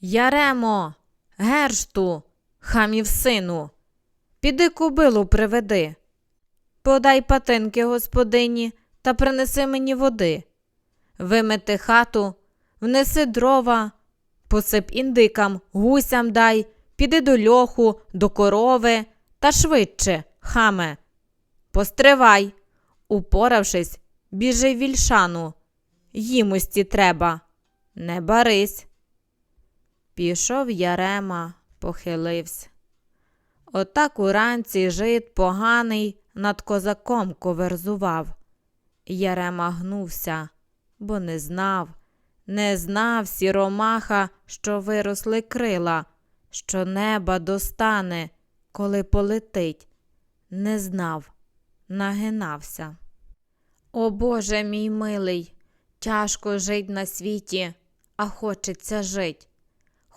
Яремо, гершту, хамів сину, піди кубилу приведи. Подай патинки господині та принеси мені води. Вимети хату, внеси дрова, посип індикам, гусям дай, піди до льоху, до корови та швидше, хаме. Постривай, упоравшись, біжи вільшану. Їмості треба, не барись. Пішов Ярема, похилився. Отак уранці жит поганий над козаком коверзував. Ярема гнувся, бо не знав, не знав сіромаха, що виросли крила, що неба достане, коли полетить. Не знав, нагинався. О Боже мій милий, тяжко жить на світі, а хочеться жить.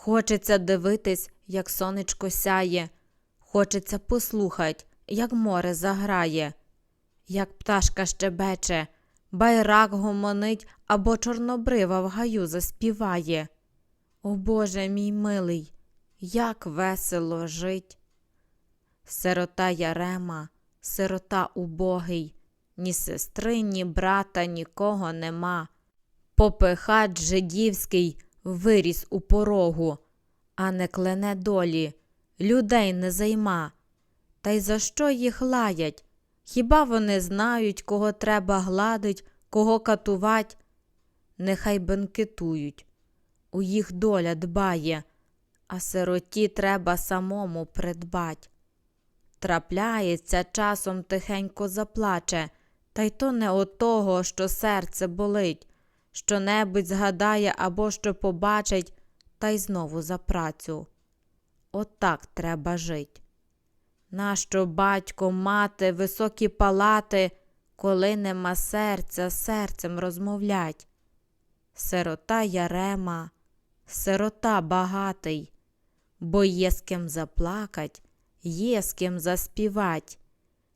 Хочеться дивитись, як сонечко сяє, хочеться послухать, як море заграє, як пташка щебече, байрак гомонить або чорнобрива в гаю заспіває. О Боже мій милий, як весело жить. Сирота Ярема, сирота убогий, ні сестри, ні брата, нікого нема. Попихач жидівський виріс у порогу, а не клене долі, людей не займа. Та й за що їх лаять? Хіба вони знають, кого треба гладить, кого катувать? Нехай бенкетують, у їх доля дбає, а сироті треба самому придбать. Трапляється, часом тихенько заплаче, та й то не от того, що серце болить, що небудь згадає або що побачить, та й знову за працю. Отак треба жить. Нащо батько, мати, високі палати, коли нема серця, серцем розмовлять? Сирота Ярема, сирота багатий, бо є з ким заплакать, є з ким заспівать,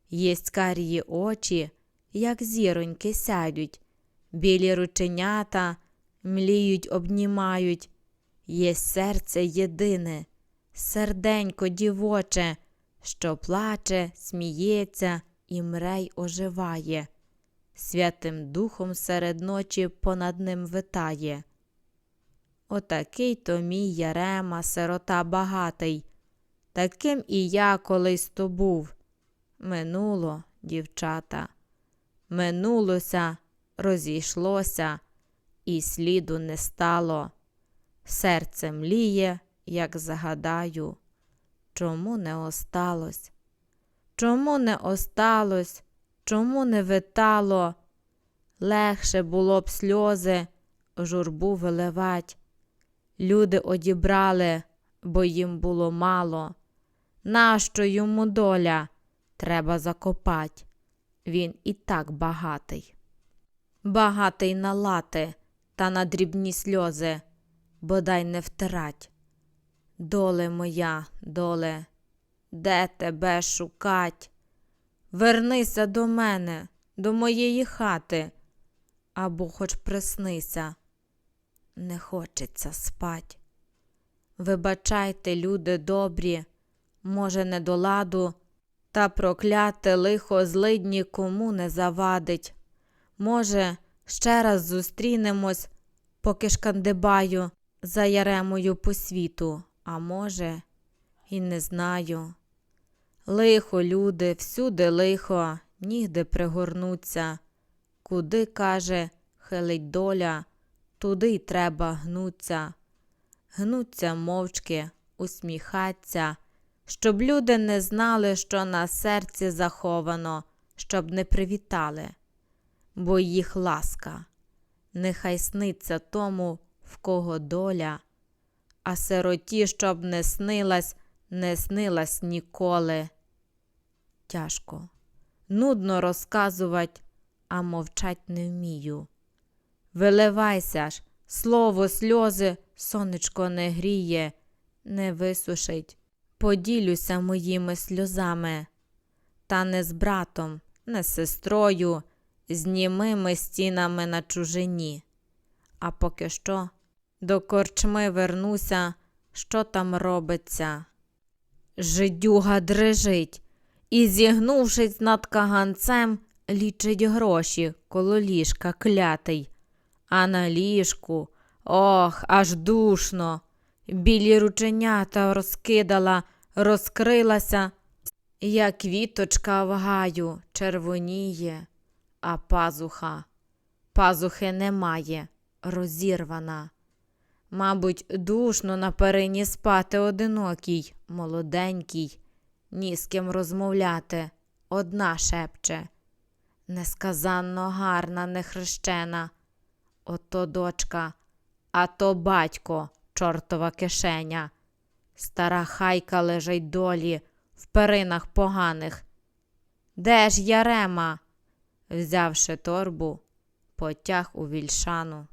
єсть карії очі, як зіроньки сядуть, білі рученята мліють, обнімають, є серце єдине, серденько дівоче, що плаче, сміється і мрей оживає, святим духом серед ночі понад ним витає. Отакий то мій Ярема, сирота багатий, таким і я колись то був. Минуло, дівчата, минулося, розійшлося, і сліду не стало. Серце мліє, як загадаю, чому не осталось? Чому не осталось? Чому не витало? Легше було б сльози, журбу виливать. Люди одібрали, бо їм було мало. Нащо йому доля? Треба закопать. Він і так багатий. Багатий на лати та на дрібні сльози, бодай не втирать. Доле моя, доле, де тебе шукать? Вернися до мене, до моєї хати, або хоч приснися, не хочеться спать. Вибачайте, люди добрі, може, не до ладу, та прокляте лихо злидні кому не завадить. Може, ще раз зустрінемось, поки шкандибаю за яремою по світу, а може, і не знаю. Лихо, люди, всюди лихо, нігде пригорнуться. Куди, каже, хилить доля, туди й треба гнуться. Гнуться мовчки, усміхаться, щоб люди не знали, що на серці заховано, щоб не привітали, бо їх ласка, нехай сниться тому, в кого доля, а сироті, щоб не снилась, не снилась ніколи. Тяжко, нудно розказувати, а мовчать не вмію. Виливайся ж, слово, сльози, сонечко не гріє, не висушить. Поділюся моїми сльозами, та не з братом, не з сестрою, з німими стінами на чужині. А поки що До корчми вернуся, що там робиться. Жидюга дрижить і, зігнувшись над каганцем, лічить гроші коло ліжка клятий. А на ліжку, ох, аж душно. Білі рученята розкидала, розкрилася, як квіточка в гаю червоніє, а пазуха, пазухи немає, розірвана. Мабуть, душно на перині спати одинокій, молоденькій, ні з ким розмовляти, одна шепче. Несказанно гарна, нехрещена. Ото дочка, а то батько, чортова кишеня. Стара хайка лежить долі в перинах поганих. Де ж Ярема? Взявши торбу, потяг у вільшану.